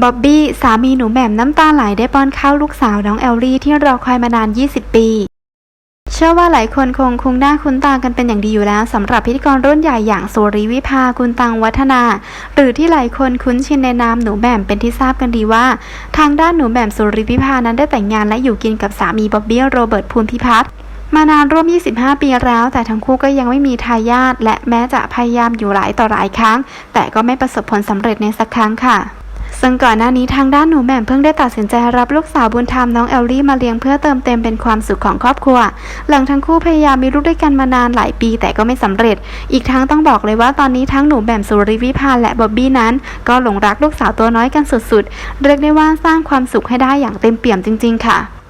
บ๊อบบี้สามีหนูแหม่มน้ำตาไหลได้ป้อนข้าวลูกสาวน้องแอลลี่ที่รอคอยมานาน 20 ปี เชื่อว่าหลายคนคงคุ้นหน้าคุ้นตากันเป็นอย่างดีอยู่แล้วสำหรับพิธีกรรุ่นใหญ่อย่างสุริวิภาคุณตังวัฒนา หรือที่หลายคนคุ้นชินในนามหนูแหม่มเป็นที่ทราบกันดีว่า ทางด้านหนูแหม่มสุริวิภานั้นได้แต่งงานและอยู่กินกับสามีบ๊อบบี้โรเบิร์ตภูมิพิพัฒน์มานานร่วม 25 ปีแล้ว แต่ทั้งคู่ก็ยังไม่มีทายาทและแม้จะพยายามอยู่หลายต่อหลายครั้ง แต่ก็ไม่ประสบผลสำเร็จในสักครั้งค่ะ ซึ่งก่อนหน้านี้ทางด้านหนูแหม่มเพิ่งได้ตัดสินใจรับลูกสาวบุญธรรมน้องแอลลี่มาเลี้ยงเพื่อเติมเต็มเป็นความสุขของครอบครัว หลังทั้งคู่พยายามมีลูกด้วยกันมานานหลายปีแต่ก็ไม่สำเร็จ อีกทั้งต้องบอกเลยว่าตอนนี้ทั้งหนูแหม่มสุริวิภาและบ๊อบบี้นั้น ก็หลงรักลูกสาวตัวน้อยกันสุดๆ เรียกได้ว่าสร้างความสุขให้ได้อย่างเต็มเปี่ยมจริง ๆ ค่ะ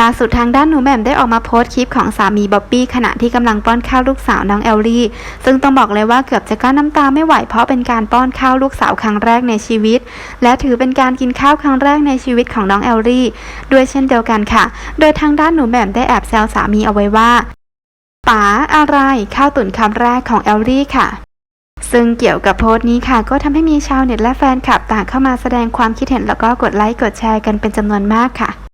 ล่าสุดทางด้านหนูแหม่มได้ออกมาโพสต์คลิปของสามีบ๊อบบี้ขณะที่กำลังป้อนข้าวลูกสาวน้องแอลลี่ ซึ่งต้องบอกเลยว่าเกือบจะกลั้นน้ำตาไม่ไหวเพราะเป็นการป้อนข้าวลูกสาวครั้งแรกในชีวิต และถือเป็นการกินข้าวครั้งแรกในชีวิตของน้องแอลลี่ ด้วยเช่นเดียวกันค่ะ โดยทางด้านหนูแหม่มได้แอบแซวสามีเอาไว้ว่าป๋าอะไรข้าวตุ๋นคำแรกของแอลลี่ค่ะซึ่งเกี่ยวกับโพสต์นี้ค่ะ ก็ทำให้มีชาวเน็ตและแฟนคลับต่างเข้ามาแสดงความคิดเห็นแล้วก็กดไลค์กดแชร์กันเป็นจำนวนมากค่ะ